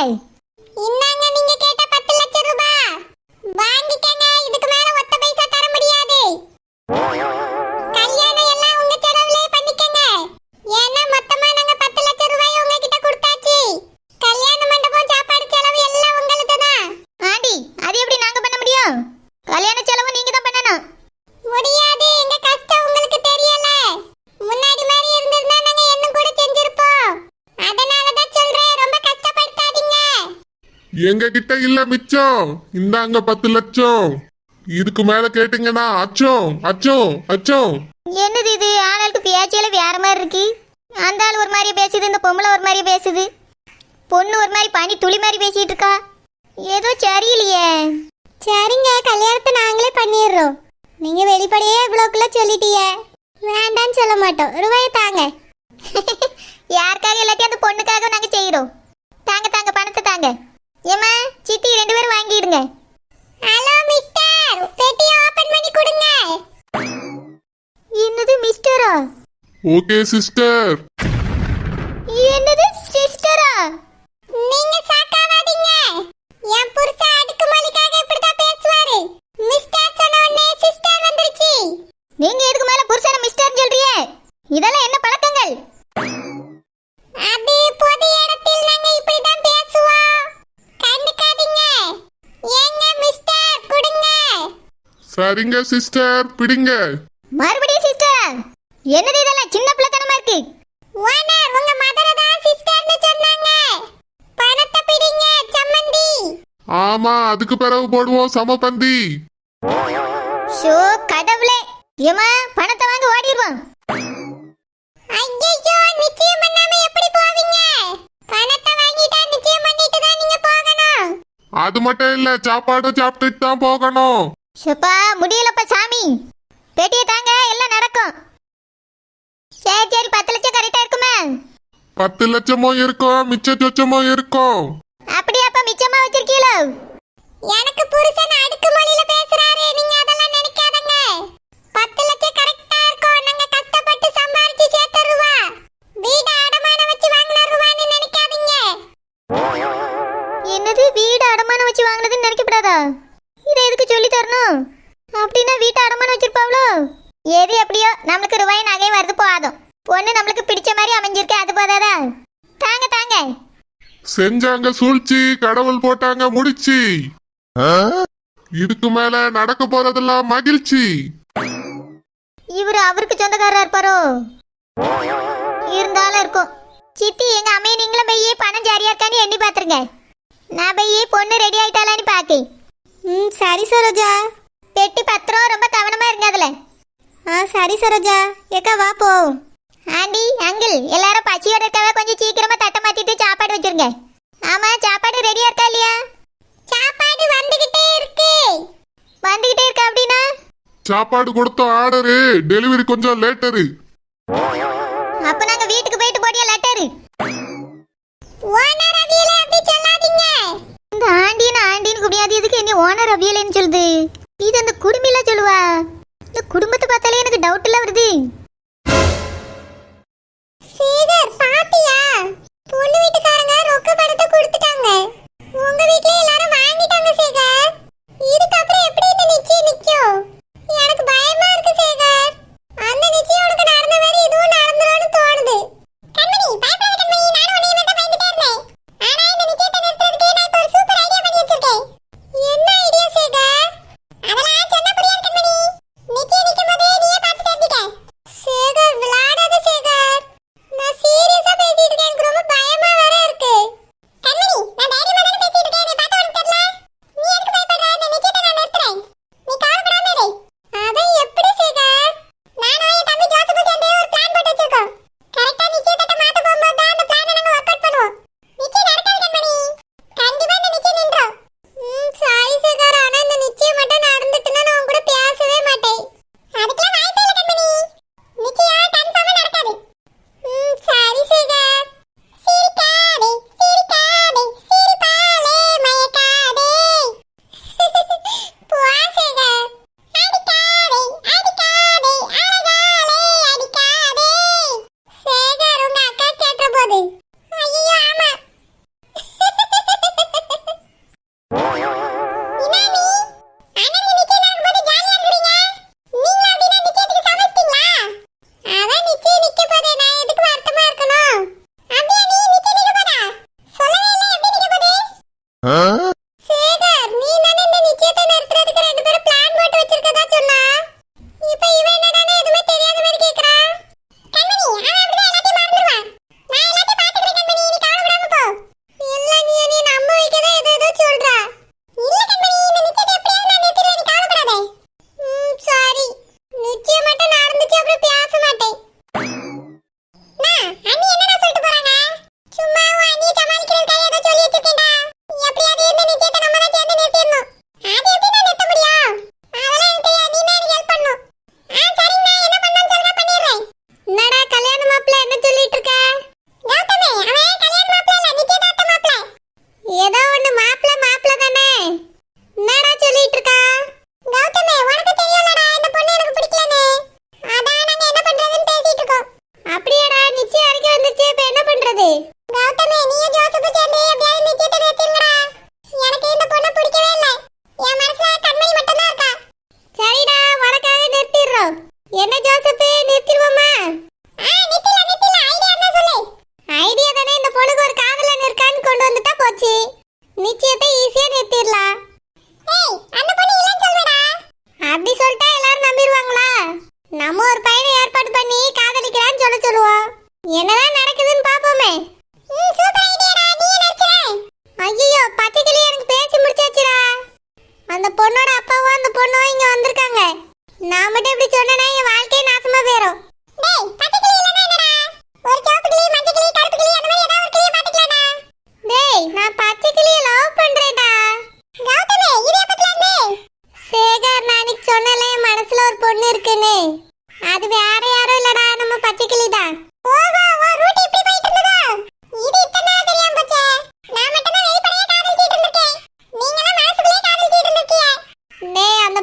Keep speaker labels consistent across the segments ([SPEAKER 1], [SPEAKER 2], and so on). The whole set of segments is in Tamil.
[SPEAKER 1] ஏய் எங்க
[SPEAKER 2] கிட்ட இல்ல மிச்சம். இந்தாங்க பத்து லட்சம். இதுக்கு மேல கேட்டீங்கன்னா அச்சோ அச்சோ அச்சோ
[SPEAKER 3] என்னது இது? ஆளாளுக்கு பேச்சியில வேற மாதிரி இருக்கு. அந்த ஆள் ஒரு மாதிரி பேசுது இந்த பொம்பளை ஒரு மாதிரி பேசுது. பொண்ணு ஒரு மாதிரி பனி துளி மாதிரி பேசிட்டு இருக்கா. ஏதோ சரியில்லையே.
[SPEAKER 1] சரிங்க கல்யாணத்தை நாங்களே பண்ணிடுறோம். நீங்க வெளிப்படையே இவ்வளோக்குள்ள சொல்லிட்டீங்க. வேண்டான்னு சொல்ல மாட்டோம். ரூபாயை தாங்க.
[SPEAKER 3] யாருக்காக இல்லாட்டி அந்த பொண்ணுக்காக நாங்கள் செய்கிறோம் தாங்க தாங்க பணத்தை தாங்க. ஏமா சித்தி ரெண்டு பேரும் வாங்கிடுங்க.
[SPEAKER 1] Hello mister. பெட்டியை ஓபன் பண்ணி கொடுங்க.
[SPEAKER 3] என்னது மிஸ்டரா?
[SPEAKER 2] Okay sister.
[SPEAKER 3] என்னது சிஸ்டரா?
[SPEAKER 1] நீங்க சாக்காவாதீங்க. என் புருஷன் அடுக்குமாலிக்காக இப்படிதான் பேசுவாரு மிஸ்டர் சொன்ன உடனே சிஸ்டர் வந்துருச்சு
[SPEAKER 3] நீங்க இதுக்கு மேல புருஷன மிஸ்டர்னு சொல்றியே இதெல்லாம் என்ன பழக்கங்கள்
[SPEAKER 1] அது பொது இடத்தில் நாங்க இப்படிதான் பேசுவோம் கண்டுக்காதீங்க ஏங்க மிஸ்டர் கொடுங்க
[SPEAKER 2] சரிங்க சிஸ்டர் பிடிங்க.
[SPEAKER 3] மறுபடியும் சிஸ்டர் என்னது இதெல்லாம்? சின்ன பிள்ளைத்தனமா இருக்கு.
[SPEAKER 1] ஓனர் உங்க மதரை தான் சிஸ்டர்னு சொன்னாங்க. பணத்தை பிடிங்க சம்மந்தி.
[SPEAKER 2] ஆமா அதுக்கு பிறகு போடுவோம் சமபந்தி.
[SPEAKER 3] ஷோ கடவுளே. ஏமா பணத்தை வாங்க ஓடிடுவோம்.
[SPEAKER 1] ஐயோ நிச்சயம் பண்ணாம எப்படி போவீங்க? பணத்தை வாங்கிட்டா நிச்சயம் பண்ணிட்டு தான் நீங்க போகணும்.
[SPEAKER 2] அது மட்டும் இல்ல சாப்பாடு சாப்பிட்டுட்டு தான் போகணும்.
[SPEAKER 3] ஷப்பா முடியலப்பா சாமி. பேட்டியை தாங்க எல்லாம் நடக்கும். சரி சரி பத்து லட்சம் கரெக்டா இருக்குமே.
[SPEAKER 2] பத்து லட்சமும் இருக்கும் மிச்ச சொச்சமும் இருக்கும்
[SPEAKER 3] அப்படியாப்பா மிச்சமா வச்சிருக்கீங்களோ
[SPEAKER 1] எனக்கு புருஷன் அடுக்குமொழியில பேசுறாரு நீங்க அதெல்லாம் நினைக்காதங்க. பத்து லட்சம் கரெக்டா இருக்கும் நாங்க கஷ்டப்பட்டு சம்பாரிச்சு சேர்த்த ரூபா? வீடு அடமானம் வச்சு வாங்கின ரூபான்னு நினைக்காதீங்க.
[SPEAKER 3] என்னது வீடு அடமானம் வச்சு வாங்கினதுன்னு நினைக்கப்படாதா? இதை எதுக்கு சொல்லி தரணும்? அப்படின்னா வீட்டை அடமானம் வச்சிருப்பாவளோ? எது எப்படியோ நம்மளுக்கு ரூபாய் நகை வருது போதும். பொண்ணு நம்மளுக்கு பிடிச்ச மாதிரி அமைஞ்சிருக்கு அது போதாதா? தாங்க தாங்க.
[SPEAKER 2] செஞ்சாங்க சூழ்ச்சி கடவுள் போட்டாங்க முடிச்சு. இதுக்கு மேல நடக்க போறதெல்லாம் மகிழ்ச்சி.
[SPEAKER 3] இவர் அவருக்கு சொந்தக்காரரா இருப்பாரோ? இருந்தாலும் இருக்கும். சித்தி எங்க அம்மையை நீங்களும் போய் பணம் ஜாரியா இருக்கான்னு எண்ணி பாத்துருங்க நான் போய் பொண்ணு ரெடி ஆயிட்டாளான்னு பாக்கேன்
[SPEAKER 1] ம் சரி சரோஜா.
[SPEAKER 3] பெட்டி பத்திரம் ரொம்ப கவனமா இருங்க அதுல.
[SPEAKER 1] ஆ சரி சரோஜா. ஏக்கா வா போவோம்
[SPEAKER 3] ஆண்டி அங்கிள் எல்லாரும் பசியோட இருக்கவ கொஞ்சம் சீக்கிரமா தட்டை மாத்திட்டு சாப்பாடு வச்சிருங்க. ஆமா சாப்பாடு ரெடியா இருக்கா இல்லையா?
[SPEAKER 1] சாப்பாடு வந்துகிட்டே இருக்கு.
[SPEAKER 3] வந்துகிட்டே இருக்கா அப்படின்னா?
[SPEAKER 2] சாப்பாடு கொடுத்த ஆர்டரு டெலிவரி கொஞ்சம் லேட்டரு.
[SPEAKER 3] அப்ப நாங்க வீட்டுக்கு போயிட்டு போடியா லெட்டரு
[SPEAKER 1] ஓனர் அவியல அப்படி சொல்லாதீங்க.
[SPEAKER 3] இந்த ஆண்டின்னு ஆண்டின்னு கூப்பிடாது இதுக்கு என்ன ஓனர் அவியலைன்னு சொல்லுது. இது அந்த குடும்பில சொல்லுவா? இந்த குடும்பத்தை பார்த்தாலே எனக்கு டவுட் எல்லாம் வருது.
[SPEAKER 1] சேகர் பாத்தியா பொண்ணு வீட்டுக்காரங்க ரொக்க பணத்தை கொடுத்துட்டாங்க. உங்க வீட்ல எல்லாரும் வாங்கிட்டாங்க சேகர். இதுக்கப்புறம் எப்படி இந்த நிச்சயம் நிக்கும்?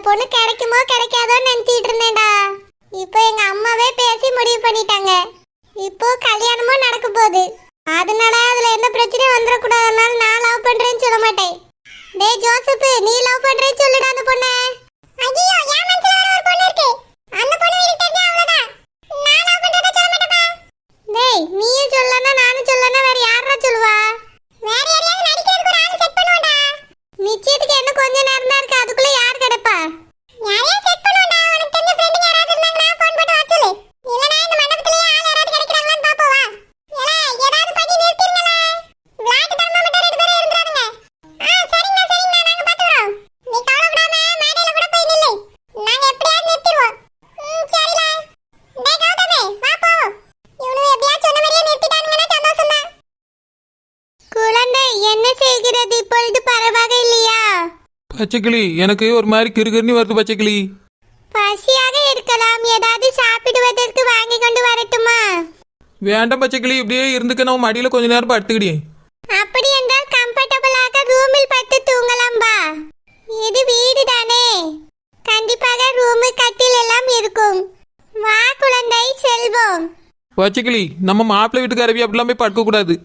[SPEAKER 1] பொண்ணு கிடைக்குமோ கிடைக்காதோன்னு நினைச்சிட்டு இருந்தேன்டா. இப்போ எங்க அம்மாவே பேசி முடிவு பண்ணிட்டாங்க. இப்போ கல்யாணமும் நடக்க போகுது. அதனால அதுல எந்த பிரச்சனையும் வந்துடக்கூடாதுனால நான் லவ் பண்றேன்னு சொல்ல மாட்டேன். டேய் ஜோசப் நீ லவ் பண்றேன்னு சொல்லுடா அந்த பொண்ணை.
[SPEAKER 4] ஐயோ என் மனசுல ஒரு பொண்ணு இருக்கு. அந்த பொண்ணு வீட்டுக்கு தெரிஞ்சா அவ்வளவுதான் நான் லவ் பண்றத சொல்ல மாட்டேப்பா
[SPEAKER 1] டேய் நீயும் சொல்லனா நானும் சொல்லனா வேற யாரா சொல்லுவா
[SPEAKER 4] வேற யாரையாவது நடிக்கிறதுக்கு ஒரு ஆளு செட் பண்ணுவோம்டா
[SPEAKER 1] நிச்சயத்துக்கு என்ன கொஞ்ச நேரம் தான் இருக்கு அதுக்குள்ள யார் கிடைப்பா
[SPEAKER 4] யாரையா செட் பண்ணுவோம்டா உனக்கு தெரிஞ்ச ஃப்ரெண்டுங்க யாராவது இருந்தாங்கன்னா ஃபோன் போட்டு வர சொல்லு இல்லனா இந்த மண்டபத்திலேயே ஆள் யாராவது கிடைக்கிறாங்களான்னு பாப்போம் வா ஏலே ஏதாவது பண்ணி நிறுத்திருங்களே விளையாட்டு தரமா மட்டும் ரெண்டு பேரும் இருந்துறானுங்க ஆ சரிங்க சரிங்க நாங்க பாத்துறோம் நீ கவலைப்படாம மேடையில கூட போய் நில்லு நாங்க எப்படியாவது நிறுத்திடுவோம் ம் சரில டேய் கௌதமே வா போவோம் இவனும் எப்படியாவது சொன்ன மாதிரியே நிறுத்திட்டானுங்கன்னா சந்தோஷம் தான்
[SPEAKER 1] குழந்தை என்ன செய்கிறது இப்பொழுது பரவாக இல்லையா
[SPEAKER 5] பச்சைக்கிளி. எனக்கு ஒரு மாதிரி கிறுகிறுன்னு வருது பச்சைக்கிளி.
[SPEAKER 1] பசியாக இருக்கலாம். ஏதாவது சாப்பிடுவதற்கு வாங்கி கொண்டு வரட்டுமா?
[SPEAKER 5] வேண்டாம் பச்சைக்கிளி. இப்படியே இருந்துக்க நான் மடியில் கொஞ்ச நேரம் படுத்துக்கிட்டேன்
[SPEAKER 1] அப்படி என்றால் கம்ஃபர்டபுளாக ரூமில் படுத்து தூங்கலாம் பா இது வீடு தானே கண்டிப்பாக ரூமு கட்டில் எல்லாம் இருக்கும். வா குழந்தை செல்வோம்.
[SPEAKER 5] பச்சைக்கிளி நம்ம மாப்பிள்ளை வீட்டுக்காரவி அப்படிலாம் போய் படுக்கக்கூடாது.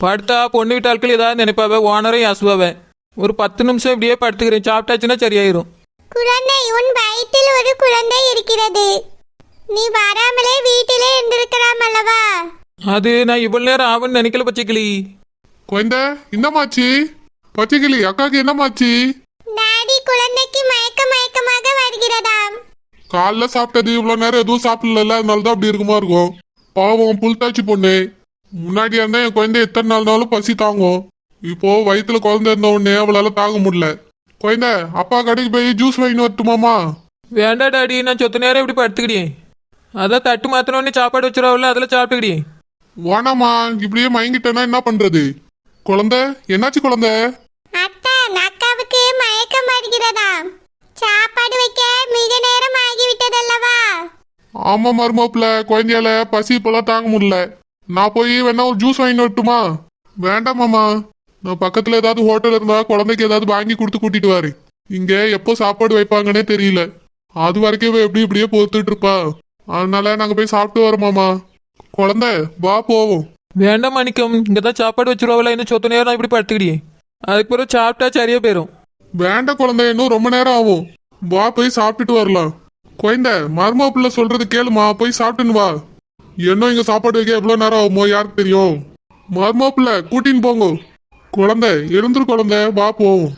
[SPEAKER 5] படுத்தா பொண்ணு வீட்டு ஆட்கள் ஏதாவது நினைப்பாவ ஓனரும் யாசுவாவ ஒரு பத்து நிமிஷம் இப்படியே படுத்துக்கிறேன். சாப்பிட்டாச்சுன்னா சரியாயிரும்.
[SPEAKER 1] குழந்தை உன் வயிற்றில் ஒரு குழந்தை இருக்கிறது. நீ வராமலே வீட்டிலே இருந்திருக்கலாம் அல்லவா?
[SPEAKER 5] அது நான் இவ்வளோ நேரம் ஆகும்னு நினைக்கல பச்சைக்கிளி.
[SPEAKER 2] குழந்த என்னமாச்சு? பச்சைக்கிளி அக்காக்கு என்னமாச்சு?
[SPEAKER 1] டாடி குழந்தைக்கு மயக்க மயக்கமாக வருகிறதாம்.
[SPEAKER 2] காலைல சாப்பிட்டது இவ்வளவு நேரம் எதுவும் சாப்பிடல அதனால தான் அப்படி இருக்குமா இருக்கும்? பாவம் புல்தாச்சி பொண்ணு. முன்னாடி இருந்தா என் குழந்தை எத்தனை நாள்னாலும் பசி தாங்கும். இப்போ வயித்துல குழந்தை இருந்த உடனே அவளால தாங்க முடியல. குழந்த அப்பா கடைக்கு போய் ஜூஸ் வாங்கிட்டு வரட்டுமாமா
[SPEAKER 5] வேண்டாம் டாடி நான் சொத்த நேரம் இப்படி படுத்துக்கிட்டேன். அதான் தட்டு மாத்தினோடனே சாப்பாடு வச்சிருவாவில்ல அதில் சாப்பிட்டுக்கிட்டேன்.
[SPEAKER 2] வானாமா இப்படியே மயங்கிட்டேன்னா என்ன பண்றது? குழந்தை என்னாச்சு குழந்தை?
[SPEAKER 1] அத்தான் அக்காவுக்கு மயக்கம் வருகிறதாம் சாப்பாடு வைக்க மிக நேரம் ஆகிவிட்டதல்லவா?
[SPEAKER 2] ஆமா மருமப்புல குழந்தையால பசி இப்பெல்லாம் தாங்க முடியல. நான் போய் வேணா ஒரு ஜூஸ் வாங்கிட்டு வரட்டுமா? வேண்டாமாமா நான் பக்கத்துல ஏதாவது ஹோட்டல் இருந்தா குழந்தைக்கு ஏதாவது வாங்கி கொடுத்து கூட்டிட்டு வாரு. இங்க எப்போ சாப்பாடு வைப்பாங்கன்னே தெரியல. அது வரைக்கும் எப்படி இப்படியே பொறுத்துட்டு இருப்பா. அதனால நாங்க போய் சாப்பிட்டு வரோமாமா குழந்தை வா போவோம்.
[SPEAKER 5] வேண்டாம் மணிக்கம் இங்கே தான் சாப்பாடு வச்சிருவாவில்ல இன்னும் சொத்த நேரம் இப்படி படுத்துக்கிட்டேன் அதுக்கு பிறகு சாப்பிட்டா சரியாக போயிடும்
[SPEAKER 2] வேண்டாம் குழந்தை. இன்னும் ரொம்ப நேரம் ஆகும். வா போய் சாப்பிட்டுட்டு வரலாம். குழந்தை மருமப்புள்ள சொல்றது கேளுமா. போய் சாப்பிட்டுன்னு வா. இன்னும் இங்க சாப்பாடு வைக்க எவ்வளவு நேரம் ஆகுமோ யாருக்கு தெரியும்? மருமப்புள்ள கூட்டின்னு போங்க. குழந்தை எழுந்துரு குழந்தை வா போவோம்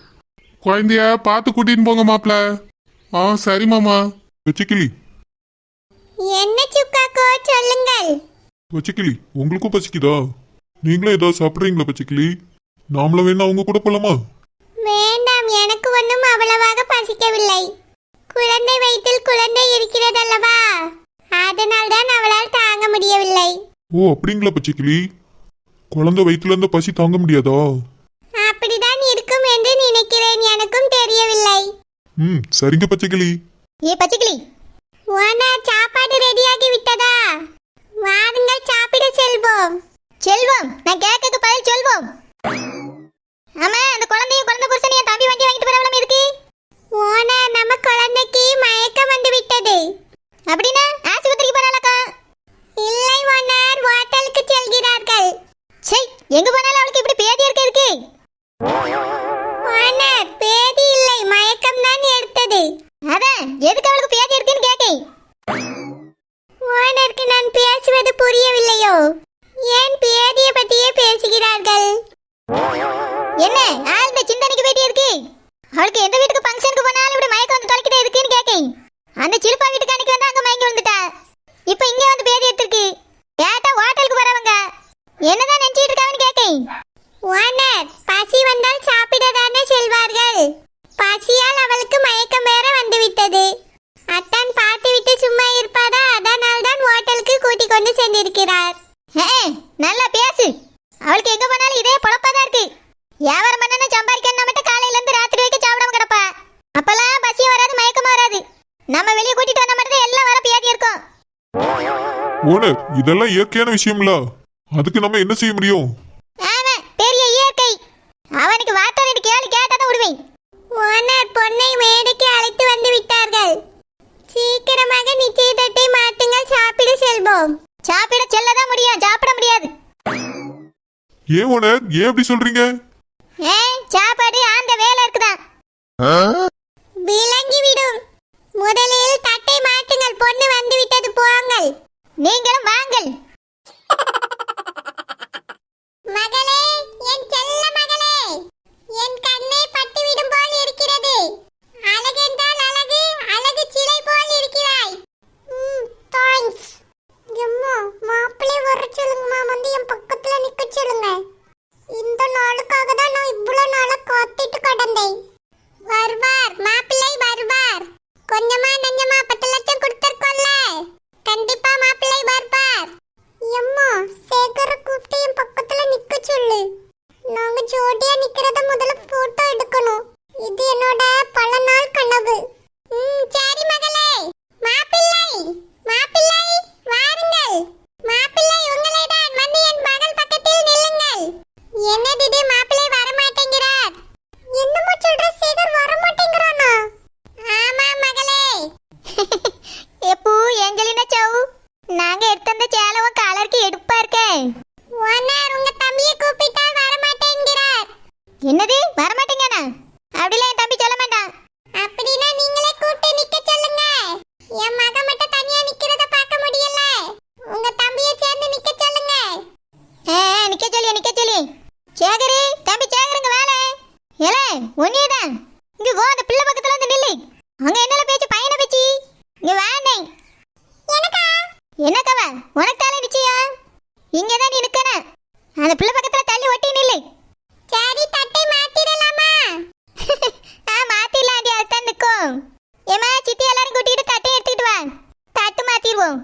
[SPEAKER 2] குழந்தைய பார்த்து கூட்டின்னு போங்க மாப்பிள்ள ஆ சரி மாமா.
[SPEAKER 6] பச்சைக்கிளி
[SPEAKER 1] என்ன சுக்காக்கோ சொல்லுங்கள்.
[SPEAKER 6] பச்சைக்கிளி உங்களுக்கும் பசிக்குதா? நீங்களும் ஏதாவது சாப்பிட்றீங்களா பச்சைக்கிளி நாமளும் வேணா அவங்க கூட போலாமா?
[SPEAKER 1] வேண்டாம் எனக்கு ஒன்றும் அவ்வளவாக பசிக்கவில்லை. குழந்தை வயிற்றில் குழந்தை இருக்கிறதல்லவா? அதனால் தான் அவளால் தாங்க முடியவில்லை.
[SPEAKER 6] ஓ அப்படிங்களா பச்சைக்கிளி குழந்தை வயிற்றுல இருந்த பசி தாங்க முடியாதா?
[SPEAKER 1] அப்படிதான் இருக்கும் என்று நினைக்கிறேன். எனக்கும் தெரியவில்லை.
[SPEAKER 6] ம் சரிங்க பச்சைக்கிளி.
[SPEAKER 1] ஏ பச்சைக்கிளி. ஓனர் சாப்பாடு ரெடியாகி விட்டதா? வாருங்கள் சாப்பிட செல்வோம். செல்வோம். நான் கேட்க பதில் செல்வோம். ஆமா அந்த குழந்தையும் குழந்தை புருஷனையும் தம்பி வண்டி வாங்கிட்டு போறவளம் இருக்கு ஓனர் நம்ம குழந்தைக்கு மயக்கம் வந்து விட்டது. அப்படின்னா ஆஸ்பத்திரிக்கு போறாளக்கா? இல்லை ஓனர் ஹோட்டலுக்கு செல்கிறார்கள்.
[SPEAKER 3] எங்க போனாலும் அவளுக்கு இப்படி பேதி இருக்க இருக்கு.
[SPEAKER 1] பேதி இல்லை மயக்கம் தான் எடுத்தது.
[SPEAKER 3] அதான் எதுக்கு அவளுக்கு பேதி இருக்குன்னு கேக்கேன்
[SPEAKER 1] ஓனருக்கு நான் பேசுவது புரியவில்லையோ? ஏன் பேதிய பத்தியே பேசுகிறார்கள்?
[SPEAKER 3] என்ன ஆழ்ந்த சிந்தனைக்கு வேண்டி இருக்கு. அவளுக்கு எந்த வீட்டுக்கு ஃபங்க்ஷனுக்கு போனாலும் இப்படி மயக்கம் வந்து தொலைக்கிட்டே இருக்குன்னு கேக்கேன் அந்த சிலுப்பா வீட்டுக்கு அன்னைக்கு வந்து அங்க மயங்கி வந்துட்டா இப்போ இங்க வந்து பேதி எடுத்திருக்கு. கேட்டா ஹோட்டலுக்கு வரவங்க என்னதான் நினைச்சிட்டு இருக்காங்கன்னு கேக்கேன்
[SPEAKER 1] ஓனர் பசி வந்தால் சாப்பிடதானே செல்வார்கள். பசியால் அவளுக்கு மயக்கம் வேற வந்துவிட்டது. அத்தான் பார்த்துவிட்டு சும்மா இருப்பாரா? அதனால் தான் ஹோட்டலுக்கு கூட்டிக் கொண்டு சென்றிருக்கிறார்.
[SPEAKER 3] ஏ, நல்லா பேசு. அவளுக்கு எங்க போனாலும் இதே பொழப்பாதான் இருக்கு. வியாபாரம் பண்ணனு சம்பாதிக்கணும் மட்டும் காலையில இருந்து ராத்திரி வரைக்கும் சாப்பிடாம கிடப்பா. அப்பெல்லாம் பசியும் வராது மயக்கமும் வராது. நம்ம வெளியே கூட்டிட்டு வந்த மட்டும் எல்லாம் வர பியாதி இருக்கும்.
[SPEAKER 6] ஓனர் இதெல்லாம் இயற்கையான விஷயம்ல. அதுக்கு நம்ம என்ன செய்ய முடியும்?
[SPEAKER 3] ஆமா பெரிய இயற்கை. அவனுக்கு வார்த்தை ரெண்டு கேள்வி கேட்டாதான் விடுவேன்.
[SPEAKER 1] ஓனர் பொண்ணை மேடைக்கு அழைத்து வந்து விட்டார்கள். சீக்கிரமாக நிச்சயதட்டை மாட்டுங்கள் சாப்பிட செல்வோம்.
[SPEAKER 3] சாப்பிட செல்லதான் முடியும் சாப்பிட முடியாது.
[SPEAKER 6] ஏன் ஓனர் ஏன் அப்படி சொல்றீங்க?
[SPEAKER 3] ஏ சாப்பாடு அந்த வேலை இருக்குதான்
[SPEAKER 1] விளங்கிவிடும் முதலில் தட்டை மாட்டுங்கள் பொண்ணு வந்து விட்டது போங்கள்.
[SPEAKER 3] நீங்களும் வாங்கள். தம்பி கேக்குறங்க வேலை. ஏல ஒன்னே தான். இங்க வா அந்த பிள்ளை பக்கத்துல வந்து நில்லு. அங்க என்னல பேச்சு பையனை பேச்சு? இங்க வாண்ணே
[SPEAKER 1] எனக்கா
[SPEAKER 3] எனக்கவ உனக்கு தாலே நிச்சயா இங்க தான் நீ நிக்கன அந்த பிள்ளை பக்கத்துல தள்ளி ஒட்டி நில்லு.
[SPEAKER 1] சரி தட்டை மாத்திடலாமா?
[SPEAKER 3] ஆ மாத்திடலாம் அடி அது நிக்கும். ஏமா சித்தி எல்லாரும் கூட்டிட்டு தட்டை எடுத்துட்டு வா. தட்டு மாத்திடுவோம்.